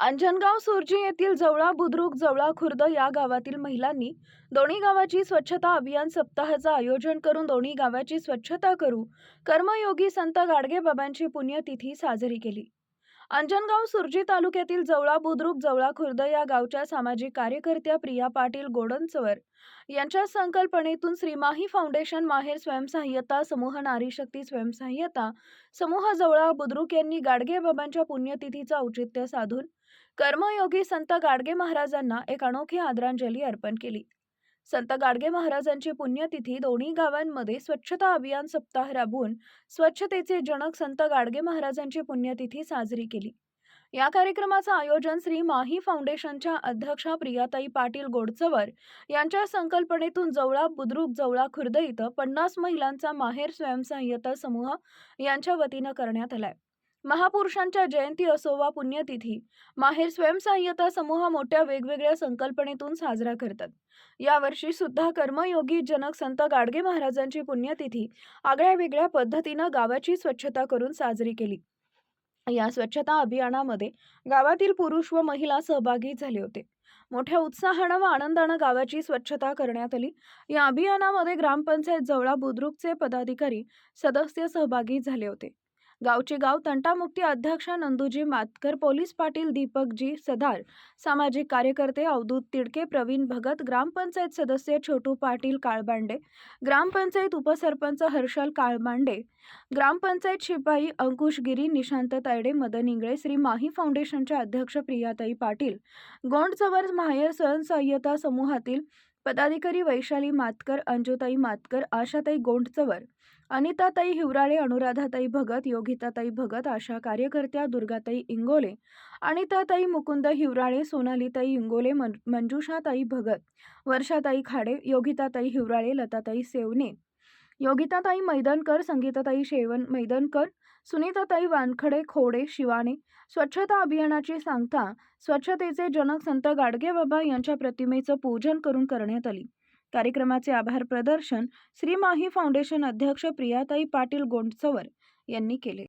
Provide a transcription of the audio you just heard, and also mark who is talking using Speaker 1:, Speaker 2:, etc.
Speaker 1: अंजनगाव सुरजी येथील जवळा बुद्रुक जवळा खुर्द या गावातील महिलांनी दोन्ही गावाची स्वच्छता अभियान सप्ताहाचं आयोजन करून दोन्ही गावाची स्वच्छता करू कर्मयोगी संत गाडगे बाबांची पुण्यतिथी साजरी केली. अंजनगाव सुरजी तालुक्यातील जवळा बुद्रुक जवळा खुर्द या गावच्या सामाजिक कार्यकर्त्या प्रिया पाटील गोडनचवर यांच्या संकल्पनेतून श्रीमाही फाउंडेशन माहेर स्वयंसहाय्यता समूह नारी शक्ती स्वयंसहाय्यता समूह जवळा बुद्रुक यांनी गाडगे बाबांच्या पुण्यतिथीचं औचित्य साधून कर्मयोगी संत गाडगे महाराजांना एक अनोखी आदरांजली अर्पण केली. संत गाडगे महाराजांची पुण्यतिथी दोन्ही गावांमध्ये स्वच्छता अभियान सप्ताह राबवून स्वच्छतेचे जनक संत गाडगे महाराजांची पुण्यतिथी साजरी केली. या कार्यक्रमाचं आयोजन श्री माही फाउंडेशनच्या अध्यक्षा प्रियाताई पाटील गोडचवर यांच्या संकल्पनेतून जवळा बुद्रुक जवळा खुर्द इथं पन्नास महिलांचा माहेर स्वयंसहाय्यता समूह यांच्या वतीनं करण्यात आलाय. महापुरुषांच्या जयंती असो वा पुण्यतिथी. माहेर स्वयंसहाय्यता समूह मोठ्या वेगवेगळ्या संकल्पनेतून साजरा करतात. यावर्षी सुद्धा कर्मयोगी जनक संत गाडगे महाराजांची पुण्यतिथी आगळ्या वेगळ्या पद्धतीनं गावाची स्वच्छता करून साजरी केली. या स्वच्छता अभियानामध्ये गावातील पुरुष व महिला सहभागी झाले होते. मोठ्या उत्साहानं व आनंदानं गावाची स्वच्छता करण्यात आली. या अभियानामध्ये ग्रामपंचायत जवळा बुद्रुकचे पदाधिकारी सदस्य सहभागी झाले होते. गावचे गाव तंटामुक्ती अध्यक्ष नंदूजी मातकर पोलीस पाटील दीपकजी सदार सामाजिक कार्यकर्ते अवधूत तिडके प्रवीण भगत ग्रामपंचायत सदस्य छोटू पाटील काळबांडे ग्रामपंचायत उपसरपंच हर्षल काळबांडे ग्रामपंचायत शिपाई अंकुश गिरी निशांत तायडे मदन इंगळे श्री माही फाउंडेशनच्या अध्यक्ष प्रियाताई पाटील गोंडचवर माहेर स्वयंसहाय्यता समूहातील पदाधिकारी वैशाली मातकर अंजुताई मातकर आशाताई गोंडचवर अनिताताई हिवराळे अनुराधाताई भगत योगिताताई भगत आशा कार्यकर्त्या दुर्गाताई इंगोले अनिताताई मुकुंद हिवराळे सोनालीताई इंगोले मंजुषाताई भगत वर्षाताई खाडे योगिताताई हिवराळे लताताई सेवने योगिताताई मैदनकर संगीताताई शेवण मैदनकर सुनीताताई वानखडे खोडे शिवाने स्वच्छता अभियानाची सांगता स्वच्छतेचे जनक संत गाडगेबाबा यांच्या प्रतिमेचं पूजन करून करण्यात आली. कार्यक्रमाचे आभार प्रदर्शन श्री माही फाउंडेशन अध्यक्ष प्रियाताई पाटील गोंडचवर यांनी केले.